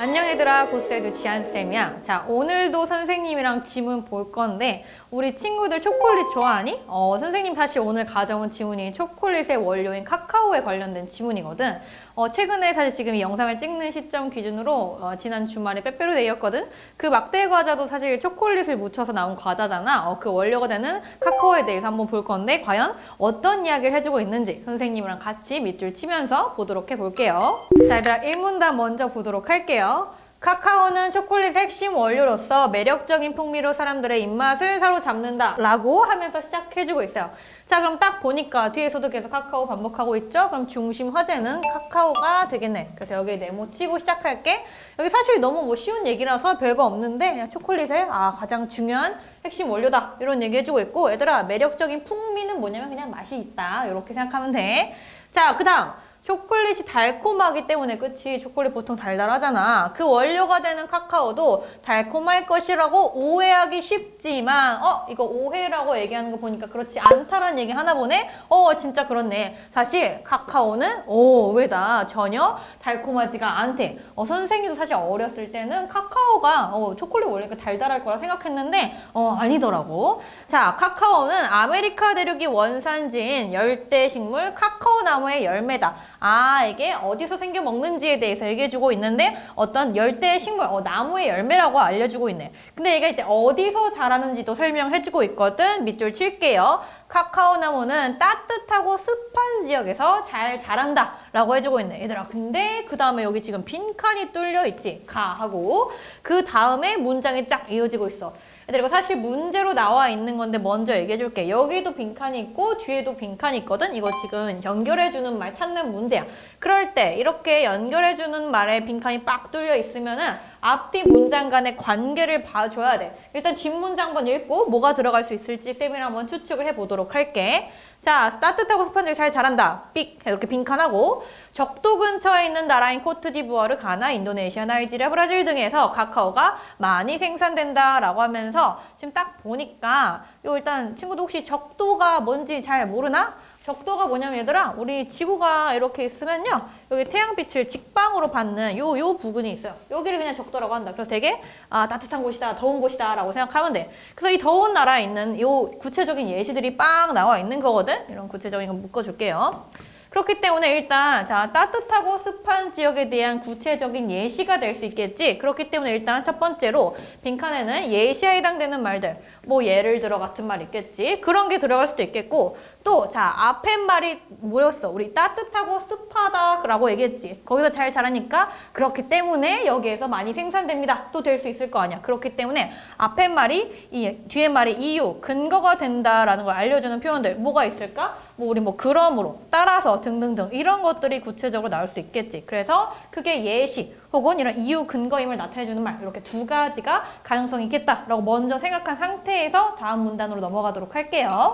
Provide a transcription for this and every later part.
안녕 얘들아 고스에도 지한쌤이야 자 오늘도 선생님이랑 지문 볼 건데 우리 친구들 초콜릿 좋아하니? 어 선생님 사실 오늘 가져온 지문이 초콜릿의 원료인 카카오에 관련된 지문이거든 어 최근에 사실 지금 이 영상을 찍는 시점 기준으로 어, 지난 주말에 빼빼로데이였거든? 그 막대 과자도 사실 초콜릿을 묻혀서 나온 과자잖아. 어, 그 원료가 되는 카카오에 대해서 한번 볼 건데 과연 어떤 이야기를 해주고 있는지 선생님이랑 같이 밑줄 치면서 보도록 해볼게요. 자 얘들아 1문단 먼저 보도록 할게요. 카카오는 초콜릿의 핵심 원료로서 매력적인 풍미로 사람들의 입맛을 사로잡는다 라고 하면서 시작해주고 있어요. 자 그럼 딱 보니까 뒤에서도 계속 카카오 반복하고 있죠? 그럼 중심 화제는 카카오가 되겠네. 그래서 여기에 네모 치고 시작할게. 여기 사실 너무 뭐 쉬운 얘기라서 별거 없는데 초콜릿의 아 가장 중요한 핵심 원료다 이런 얘기 해주고 있고 얘들아 매력적인 풍미는 뭐냐면 그냥 맛이 있다 이렇게 생각하면 돼. 자그 다음 초콜릿이 달콤하기 때문에 그치? 초콜릿 보통 달달하잖아. 그 원료가 되는 카카오도 달콤할 것이라고 오해하기 쉽지만 어 이거 오해라고 얘기하는 거 보니까 그렇지 않다라는 얘기 하나 보네? 어 진짜 그렇네. 사실 카카오는 오 왜다. 전혀 달콤하지가 않대. 어 선생님도 사실 어렸을 때는 카카오가 어 초콜릿 원료가 달달할 거라 생각했는데 어 아니더라고. 자 카카오는 아메리카 대륙이 원산지인 열대 식물 카카오 나무의 열매다 아 이게 어디서 생겨 먹는지에 대해서 얘기해주고 있는데 어떤 열대 식물 어, 나무의 열매라고 알려주고 있네 근데 얘가 이제 어디서 자라는지도 설명해주고 있거든. 밑줄 칠게요. 카카오 나무는 따뜻하고 습한 지역에서 잘 자란다 라고 해주고 있네. 얘들아 근데 그 다음에 여기 지금 빈칸이 뚫려 있지? 가 하고 그 다음에 문장이 쫙 이어지고 있어 얘들아 이거 사실 문제로 나와 있는 건데 먼저 얘기해 줄게. 여기도 빈칸이 있고 뒤에도 빈칸이 있거든? 이거 지금 연결해 주는 말 찾는 문제야. 그럴 때 이렇게 연결해 주는 말에 빈칸이 빡 뚫려 있으면은 앞뒤 문장 간의 관계를 봐줘야 돼. 일단 뒷문장 한번 읽고 뭐가 들어갈 수 있을지 쌤이랑 한번 추측을 해보도록 할게 자, 따뜻하고 습한 지역에 잘 자란다. 삑 이렇게 빈칸하고 적도 근처에 있는 나라인 코트디부아르, 가나, 인도네시아, 나이지리아, 브라질 등에서 카카오가 많이 생산된다라고 하면서 지금 딱 보니까 요 일단 친구도 혹시 적도가 뭔지 잘 모르나? 적도가 뭐냐면 얘들아 우리 지구가 이렇게 있으면요 여기 태양빛을 직방으로 받는 요 요 부분이 있어요. 여기를 그냥 적도라고 한다. 그래서 되게 아 따뜻한 곳이다 더운 곳이다 라고 생각하면 돼. 그래서 이 더운 나라에 있는 요 구체적인 예시들이 빵 나와 있는 거거든? 이런 구체적인 거 묶어줄게요. 그렇기 때문에 일단 자 따뜻하고 습한 지역에 대한 구체적인 예시가 될 수 있겠지. 그렇기 때문에 일단 첫 번째로 빈칸에는 예시에 해당되는 말들 뭐 예를 들어 같은 말 있겠지. 그런 게 들어갈 수도 있겠고 또 자 앞에 말이 뭐였어? 우리 따뜻하고 습하다라고 얘기했지. 거기서 잘 자라니까 그렇기 때문에 여기에서 많이 생산됩니다. 또 될 수 있을 거 아니야. 그렇기 때문에 앞에 말이 이 뒤에 말이 이유 근거가 된다라는 걸 알려주는 표현들 뭐가 있을까? 뭐 우리 뭐 그러므로 따라서 등등등 이런 것들이 구체적으로 나올 수 있겠지. 그래서 그게 예시 혹은 이런 이유 근거임을 나타내주는 말 이렇게 두 가지가 가능성이 있겠다라고 먼저 생각한 상태에서 다음 문단으로 넘어가도록 할게요.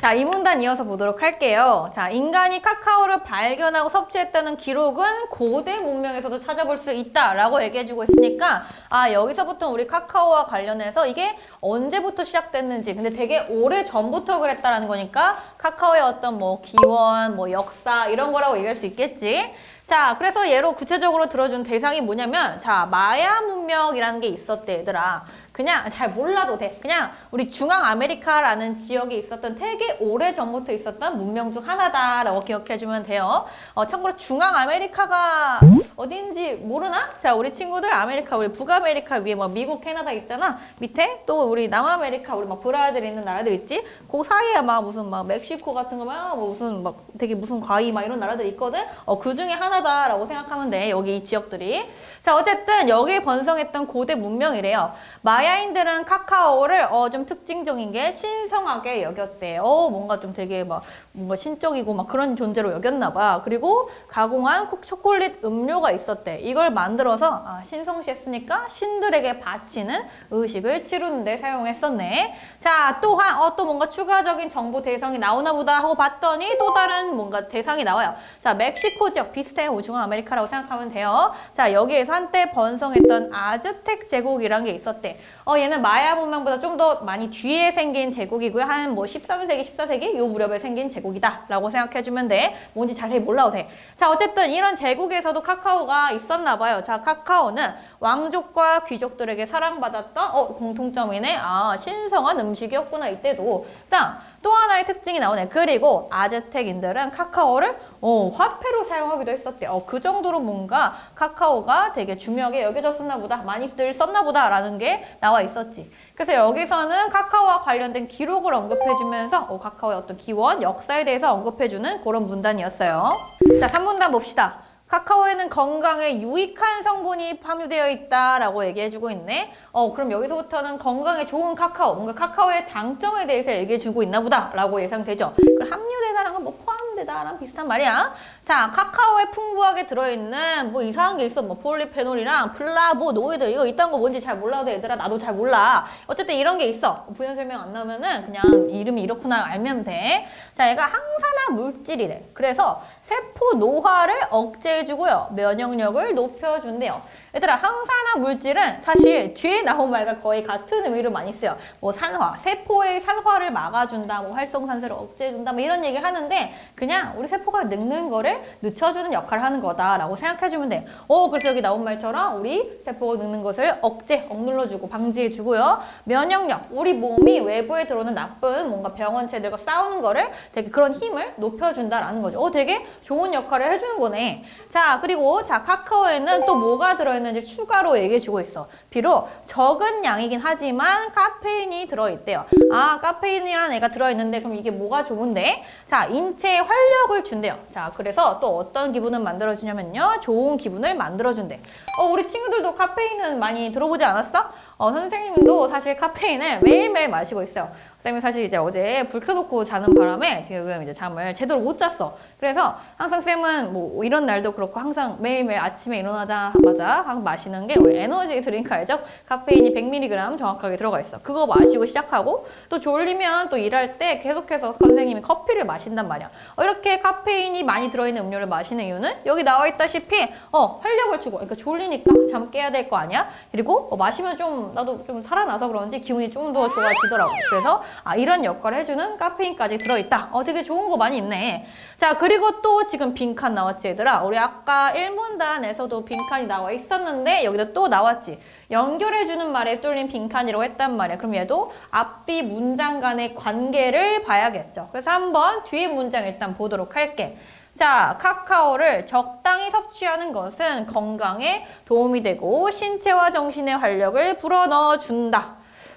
자, 이 문단 이어서 보도록 할게요. 자, 인간이 카카오를 발견하고 섭취했다는 기록은 고대 문명에서도 찾아볼 수 있다라고 얘기해주고 있으니까 아, 여기서부터 우리 카카오와 관련해서 이게 언제부터 시작됐는지 근데 되게 오래 전부터 그랬다라는 거니까 카카오의 어떤 뭐 기원, 뭐 역사 이런 거라고 얘기할 수 있겠지. 자, 그래서 예로 구체적으로 들어준 대상이 뭐냐면, 자, 마야 문명이라는 게 있었대, 얘들아. 그냥 잘 몰라도 돼. 그냥 우리 중앙 아메리카라는 지역에 있었던 되게 오래 전부터 있었던 문명 중 하나다라고 기억해 주면 돼요. 어, 참고로 중앙 아메리카가 어딘지 모르나? 자, 우리 친구들 아메리카, 우리 북아메리카 위에 뭐 미국, 캐나다 있잖아. 밑에 또 우리 남아메리카, 우리 막 브라질 있는 나라들 있지? 그 사이에 막 무슨 막 멕시코 같은 거막뭐 무슨 막 되게 무슨 과이 막 이런 나라들 있거든? 어, 그 중에 하나다라고 생각하면 돼. 여기 이 지역들이. 자, 어쨌든 여기에 번성했던 고대 문명이래요. 마 야인들은 카카오를 어, 좀 특징적인 게 신성하게 여겼대. 어, 뭔가 좀 되게 막 뭔가 신적이고 막 그런 존재로 여겼나 봐. 그리고 가공한 콕- 초콜릿 음료가 있었대. 이걸 만들어서 아, 신성시했으니까 신들에게 바치는 의식을 치르는 데 사용했었네. 자, 또한 어, 또 뭔가 추가적인 정보 대상이 나오나 보다 하고 봤더니 또 다른 뭔가 대상이 나와요. 자, 멕시코 지역 비슷해. 우중한 아메리카라고 생각하면 돼요. 자, 여기에서 한때 번성했던 아즈텍 제국이란 게 있었대. 어, 얘는 마야 문명보다 좀 더 많이 뒤에 생긴 제국이고요. 한 뭐 13세기, 14세기 요 무렵에 생긴 제국이다 라고 생각해주면 돼. 뭔지 자세히 몰라도 돼. 자, 어쨌든 이런 제국에서도 카카오가 있었나 봐요. 자, 카카오는 왕족과 귀족들에게 사랑받았던 어, 공통점이네. 아, 신성한 음식이었구나 이때도. 그다음 또 하나의 특징이 나오네. 그리고 아즈텍인들은 카카오를 어, 화폐로 사용하기도 했었대. 어, 그 정도로 뭔가 카카오가 되게 중요하게 여겨졌었나 보다. 많이들 썼나 보다 라는 게 나와 있었지. 그래서 여기서는 카카오와 관련된 기록을 언급해주면서 어, 카카오의 어떤 기원, 역사에 대해서 언급해주는 그런 문단이었어요. 자, 3문단 봅시다. 카카오에는 건강에 유익한 성분이 함유되어 있다라고 얘기해주고 있네. 어, 그럼 여기서부터는 건강에 좋은 카카오, 뭔가 카카오의 장점에 대해서 얘기해주고 있나 보다라고 예상되죠. 그럼 함유되다랑은 뭐 포함되다랑 비슷한 말이야. 자, 카카오에 풍부하게 들어있는 뭐 이상한 게 있어. 뭐 폴리페놀이랑 플라보노이드 이거 이딴 거 뭔지 잘 몰라도 얘들아 나도 잘 몰라. 어쨌든 이런 게 있어. 부연 설명 안 나오면은 그냥 이름이 이렇구나 알면 돼. 자, 얘가 항산화 물질이래. 그래서 세포 노화를 억제해주고요. 면역력을 높여준대요. 얘들아 항산화 물질은 사실 뒤에 나온 말과 거의 같은 의미로 많이 쓰여. 뭐 산화, 세포의 산화를 막아준다, 뭐 활성산소를 억제해준다, 뭐 이런 얘기를 하는데 그냥 우리 세포가 늙는 거를 늦춰주는 역할을 하는 거다라고 생각해주면 돼. 어, 그래서 여기 나온 말처럼 우리 세포가 늙는 것을 억제, 억눌러주고 방지해주고요. 면역력, 우리 몸이 외부에 들어오는 나쁜 뭔가 병원체들과 싸우는 거를 되게 그런 힘을 높여준다라는 거죠. 어, 되게 좋은 역할을 해주는 거네. 자, 그리고 자 카카오에는 또 뭐가 들어있는 지 추가로 얘기해주고 있어. 비록 적은 양이긴 하지만 카페인이 들어있대요. 아, 카페인이라는 애가 들어있는데 그럼 이게 뭐가 좋은데? 자, 인체에 활력을 준대요. 자, 그래서 또 어떤 기분을 만들어주냐면요. 좋은 기분을 만들어준대. 어, 우리 친구들도 카페인은 많이 들어보지 않았어? 어, 선생님도 사실 카페인을 매일매일 마시고 있어요. 쌤이 사실 이제 어제 불 켜놓고 자는 바람에 지금 이제 잠을 제대로 못 잤어. 그래서 항상 쌤은 뭐 이런 날도 그렇고 항상 매일매일 아침에 일어나자마자 항상 마시는 게 우리 에너지 드링크 알죠? 카페인이 100mg 정확하게 들어가 있어. 그거 마시고 시작하고 또 졸리면 또 일할 때 계속해서 선생님이 커피를 마신단 말이야. 어, 이렇게 카페인이 많이 들어있는 음료를 마시는 이유는 여기 나와 있다시피 어 활력을 주고 그러니까 졸리니까 잠 깨야 될 거 아니야? 그리고 어, 마시면 좀 나도 좀 살아나서 그런지 기분이 좀 더 좋아지더라고. 그래서 아 이런 역할을 해주는 카페인까지 들어있다. 어 되게 좋은 거 많이 있네. 자 그리고 또 지금 빈칸 나왔지 얘들아. 우리 아까 1문단에서도 빈칸이 나와 있었는데 여기다 또 나왔지. 연결해주는 말에 뚫린 빈칸이라고 했단 말이야. 그럼 얘도 앞뒤 문장 간의 관계를 봐야겠죠. 그래서 한번 뒤에 문장 일단 보도록 할게. 자, 카카오를 적당히 섭취하는 것은 건강에 도움이 되고 신체와 정신의 활력을 불어넣어 준다.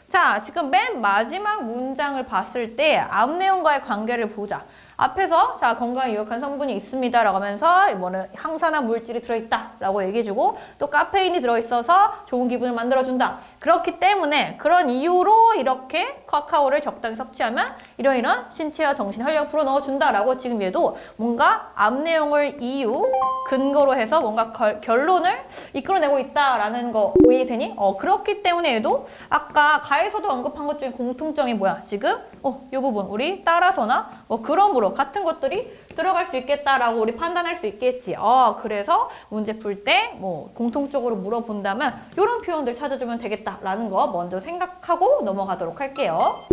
자, 지금 맨 마지막 문장을 봤을 때 앞 내용과의 관계를 보자. 앞에서 자 건강에 유익한 성분이 있습니다 라고 하면서 뭐는 항산화 물질이 들어있다 라고 얘기해주고 또 카페인이 들어있어서 좋은 기분을 만들어준다. 그렇기 때문에 그런 이유로 이렇게 카카오를 적당히 섭취하면 이런 이런 신체와 정신 활력을 불어넣어 준다라고 지금 얘도 뭔가 앞 내용을 이유 근거로 해서 뭔가 결, 결론을 이끌어내고 있다라는 거 이해되니? 어 그렇기 때문에 얘도 아까 가에서도 언급한 것 중에 공통점이 뭐야? 지금 어이 부분 우리 따라서나 뭐 그러므로 같은 것들이 들어갈 수 있겠다라고 우리 판단할 수 있겠지. 어, 그래서 문제 풀 때 뭐 공통적으로 물어본다면 이런 표현들 찾아주면 되겠다라는 거 먼저 생각하고 넘어가도록 할게요.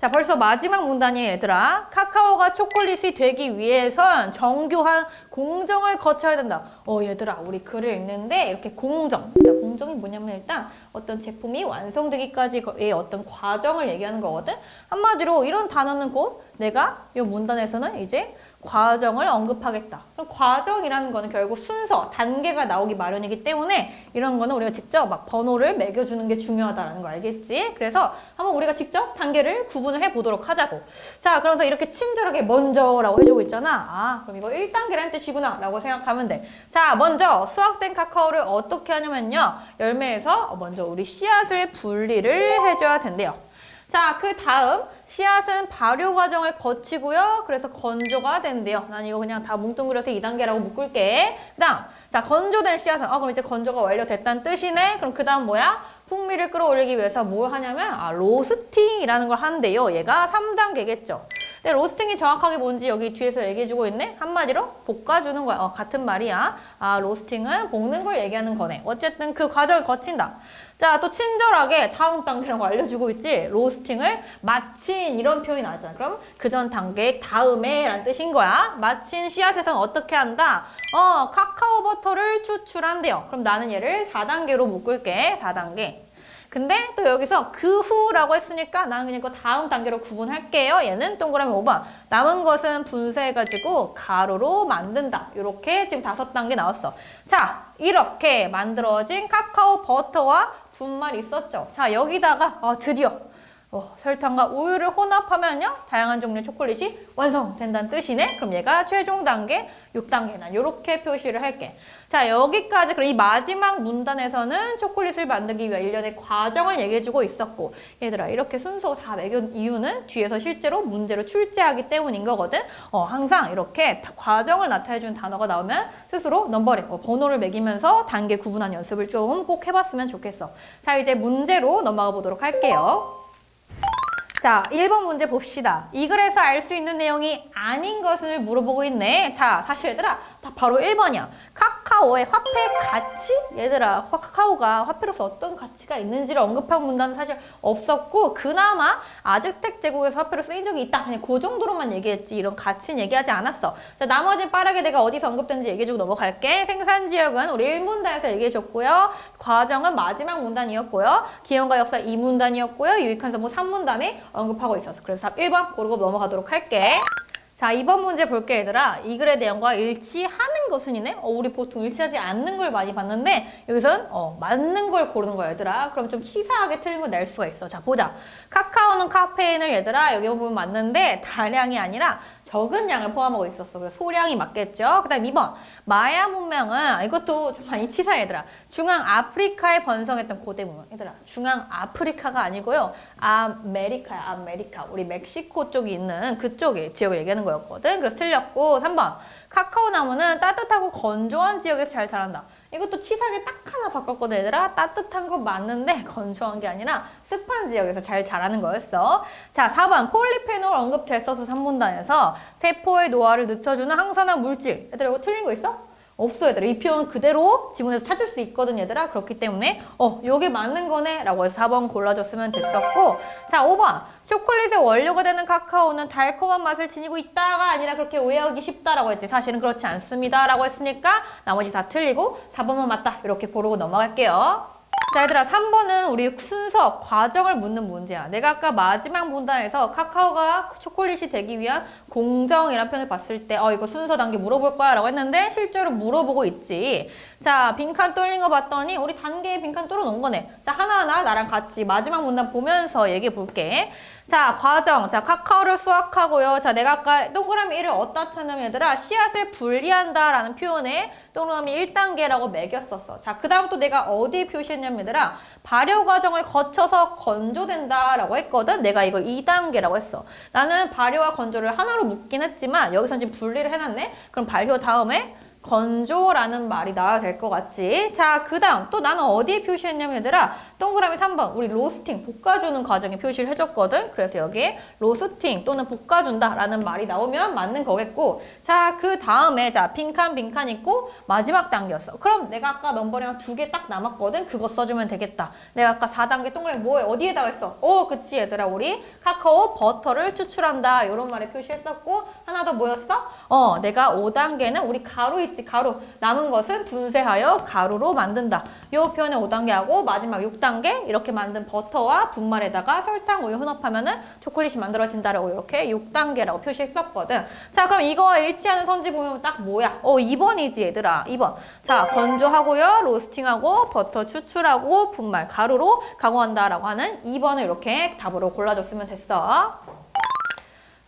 자, 벌써 마지막 문단이에요, 얘들아. 카카오가 초콜릿이 되기 위해선 정교한 공정을 거쳐야 된다. 어, 얘들아, 우리 글을 읽는데 이렇게 공정. 자, 공정이 뭐냐면 일단 어떤 제품이 완성되기까지의 어떤 과정을 얘기하는 거거든. 한마디로 이런 단어는 곧 내가 이 문단에서는 이제 과정을 언급하겠다. 그럼 과정이라는 거는 결국 순서, 단계가 나오기 마련이기 때문에 이런 거는 우리가 직접 막 번호를 매겨주는 게 중요하다는 거 알겠지? 그래서 한번 우리가 직접 단계를 구분을 해보도록 하자고. 자, 그래서 이렇게 친절하게 먼저라고 해주고 있잖아. 아, 그럼 이거 1단계라는 뜻이구나 라고 생각하면 돼. 자, 먼저 수확된 카카오를 어떻게 하냐면요. 열매에서 먼저 우리 씨앗을 분리를 해줘야 된대요. 자, 그 다음 씨앗은 발효 과정을 거치고요. 그래서 건조가 된대요. 난 이거 그냥 다 뭉뚱그려서 2단계라고 묶을게. 그 다음, 자, 건조된 씨앗은, 어, 그럼 이제 건조가 완료됐다는 뜻이네? 그럼 그 다음 뭐야? 풍미를 끌어올리기 위해서 뭘 하냐면, 아, 로스팅이라는 걸 한대요. 얘가 3단계겠죠. 근데 로스팅이 정확하게 뭔지 여기 뒤에서 얘기해주고 있네? 한마디로 볶아주는 거야. 어, 같은 말이야. 아, 로스팅은 볶는 걸 얘기하는 거네. 어쨌든 그 과정을 거친다. 자, 또 친절하게 다음 단계라고 알려주고 있지. 로스팅을 마친 이런 표현이 나왔잖아. 그럼 그 전 단계 다음에 라는 뜻인 거야. 마친 씨앗에서는 어떻게 한다? 어, 카카오 버터를 추출한대요. 그럼 나는 얘를 4단계로 묶을게. 4단계. 근데 또 여기서 그 후라고 했으니까 나는 그냥 그 다음 단계로 구분할게요. 얘는 동그라미 5번. 남은 것은 분쇄해가지고 가루로 만든다. 이렇게 지금 다섯 단계 나왔어. 자, 이렇게 만들어진 카카오 버터와 분말이 있었죠. 자, 여기다가 어, 드디어 어, 설탕과 우유를 혼합하면요. 다양한 종류의 초콜릿이 완성된다는 뜻이네. 그럼 얘가 최종 단계 6단계. 난 이렇게 표시를 할게. 자, 여기까지 그럼 이 마지막 문단에서는 초콜릿을 만들기 위한 일련의 과정을 얘기해주고 있었고 얘들아 이렇게 순서 다 매긴 이유는 뒤에서 실제로 문제로 출제하기 때문인 거거든. 어, 항상 이렇게 다 과정을 나타내주는 단어가 나오면 스스로 넘버링, 어, 번호를 매기면서 단계 구분한 연습을 좀 꼭 해봤으면 좋겠어. 자, 이제 문제로 넘어가 보도록 할게요. 자, 1번 문제 봅시다. 이 글에서 알 수 있는 내용이 아닌 것을 물어보고 있네. 자, 사실 얘들아, 다 바로 1번이야. 카카오의 화폐 가치? 얘들아, 화- 카카오가 화폐로서 어떤 가치가 있는지를 언급한 문단은 사실 없었고, 그나마 아즈텍 제국에서 화폐로 쓰인 적이 있다. 그냥 그 정도로만 얘기했지. 이런 가치는 얘기하지 않았어. 자, 나머지 빠르게 내가 어디서 언급된지 얘기해주고 넘어갈게. 생산 지역은 우리 1문단에서 얘기해줬고요. 과정은 마지막 문단이었고요. 기원과 역사 2문단이었고요. 유익한 정보 3문단에 언급하고 있었어. 그래서 답 1번 고르고 넘어가도록 할게. 자, 이번 문제 볼게, 얘들아. 이 글의 내용과 일치하는 것은이네? 어, 우리 보통 일치하지 않는 걸 많이 봤는데, 여기선, 어, 맞는 걸 고르는 거야, 얘들아. 그럼 좀 치사하게 틀린 걸낼 수가 있어. 자, 보자. 카카오는 카페인을, 얘들아, 여기 보면 맞는데, 다량이 아니라 적은 양을 포함하고 있었어. 그래서 소량이 맞겠죠? 그 다음 2번. 마야 문명은, 이것도 좀 많이 치사해, 얘들아. 중앙 아프리카에 번성했던 고대 문명. 얘들아, 중앙 아프리카가 아니고요. 아메리카야, 아메리카. 우리 멕시코 쪽이 있는 그쪽의 지역을 얘기하는 거였거든. 그래서 틀렸고, 3번. 카카오 나무는 따뜻하고 건조한 지역에서 잘 자란다. 이것도 치사하게 딱 하나 바꿨거든, 얘들아. 따뜻한 건 맞는데 건조한 게 아니라 습한 지역에서 잘 자라는 거였어. 자, 4번. 폴리페놀 언급됐어서 3문단에서 세포의 노화를 늦춰주는 항산화 물질. 얘들아, 이거 틀린 거 있어? 없어 얘들아 이 표현 그대로 지문에서 찾을 수 있거든 얘들아 그렇기 때문에 어 요게 맞는 거네 라고 해서 4번 골라줬으면 됐었고 자 5번 초콜릿의 원료가 되는 카카오는 달콤한 맛을 지니고 있다가 아니라 그렇게 오해하기 쉽다라고 했지. 사실은 그렇지 않습니다 라고 했으니까 나머지 다 틀리고 4번만 맞다. 이렇게 고르고 넘어갈게요. 자 얘들아 3번은 우리 순서 과정을 묻는 문제야. 내가 아까 마지막 문단에서 카카오가 초콜릿이 되기 위한 공정이라는 표현을 봤을 때 어 이거 순서 단계 물어볼 거야 라고 했는데 실제로 물어보고 있지. 자 빈칸 뚫린 거 봤더니 우리 단계에 빈칸 뚫어 놓은 거네. 자 하나하나 나랑 같이 마지막 문단 보면서 얘기해 볼게 자 과정 자 카카오를 수확하고요 자 내가 아까 동그라미 1을 어디다 쳤냐면 얘들아 씨앗을 분리한다 라는 표현에 동그라미 1단계라고 매겼었어 자 그 다음 또 내가 어디에 표시했냐면 얘들아 발효 과정을 거쳐서 건조된다 라고 했거든. 내가 이걸 2단계라고 했어. 나는 발효와 건조를 하나로 묶긴 했지만 여기서 지금 분리를 해놨네. 그럼 발효 다음에 건조라는 말이 나와야 될 것 같지? 자, 그 다음 또 나는 어디에 표시했냐면 얘들아 동그라미 3번 우리 로스팅 볶아주는 과정에 표시를 해줬거든. 그래서 여기에 로스팅 또는 볶아준다 라는 말이 나오면 맞는 거겠고 자, 그 다음에 자 빈칸 빈칸 있고 마지막 단계였어. 그럼 내가 아까 넘버링 두 개 딱 남았거든. 그거 써주면 되겠다. 내가 아까 4단계 동그라미 뭐에 어디에다가 했어? 어, 그치 얘들아 우리 카카오 버터를 추출한다 이런 말에 표시했었고 하나 더 뭐였어? 어, 내가 5단계는 우리 가루 있지 가루 남은 것은 분쇄하여 가루로 만든다. 요 표현에 5단계하고 마지막 6단계 이렇게 만든 버터와 분말에다가 설탕, 우유 혼합하면은 초콜릿이 만들어진다라고 이렇게 6단계라고 표시했었거든. 자, 그럼 이거와 일치하는 선지 보면 딱 뭐야? 어, 2번이지 얘들아. 2번. 자, 건조하고요. 로스팅하고 버터 추출하고 분말 가루로 가공한다라고 하는 2번을 이렇게 답으로 골라줬으면 됐어.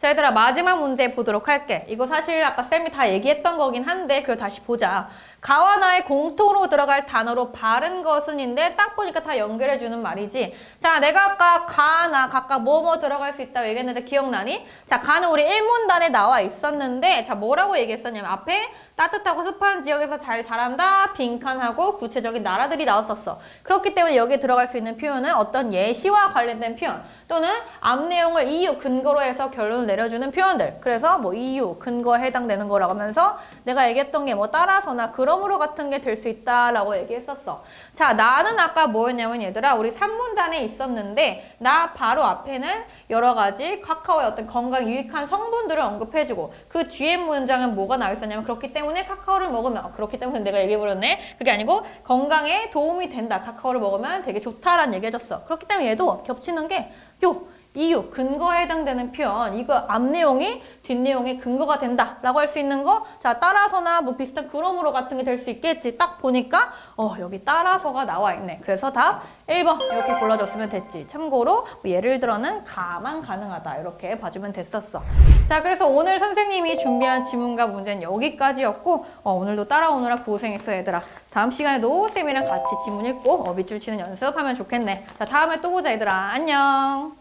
자, 얘들아, 마지막 문제 보도록 할게. 이거 사실 아까 쌤이 다 얘기했던 거긴 한데, 그걸 다시 보자. 가와 나의 공통으로 들어갈 단어로 바른 것은인데, 딱 보니까 다 연결해주는 말이지. 자, 내가 아까 가나, 각각 뭐뭐 들어갈 수 있다고 얘기했는데, 기억나니? 자, 가는 우리 1문단에 나와 있었는데, 자, 뭐라고 얘기했었냐면, 앞에 따뜻하고 습한 지역에서 잘 자란다. 빈칸하고 구체적인 나라들이 나왔었어. 그렇기 때문에 여기에 들어갈 수 있는 표현은 어떤 예시와 관련된 표현 또는 앞 내용을 이유 근거로 해서 결론을 내려주는 표현들. 그래서 뭐 이유 근거에 해당되는 거라고 하면서 내가 얘기했던 게 뭐 따라서나 그러므로 같은 게 될 수 있다라고 얘기했었어. 자, 나는 아까 뭐였냐면 얘들아 우리 3문단에 있었는데 나 바로 앞에는 여러 가지 카카오의 어떤 건강 유익한 성분들을 언급해주고 그 뒤에 문장은 뭐가 나와 있었냐면 그렇기 때문에 카카오를 먹으면 어, 그렇기 때문에 내가 얘기해버렸네. 그게 아니고 건강에 도움이 된다. 카카오를 먹으면 되게 좋다라는 얘기 해줬어. 그렇기 때문에 얘도 겹치는 게요 이유, 근거에 해당되는 표현, 이거 앞 내용이 뒷 내용의 근거가 된다 라고 할 수 있는 거, 자 따라서나 뭐 비슷한 그러므로 같은 게 될 수 있겠지. 딱 보니까 어 여기 따라서가 나와 있네. 그래서 답 1번 이렇게 골라줬으면 됐지. 참고로 뭐 예를 들어는 가만 가능하다 이렇게 봐주면 됐었어. 자 그래서 오늘 선생님이 준비한 지문과 문제는 여기까지였고 어, 오늘도 따라오느라 고생했어 얘들아. 다음 시간에도 쌤이랑 같이 지문 읽고 어, 밑줄 치는 연습하면 좋겠네. 자 다음에 또 보자 얘들아. 안녕.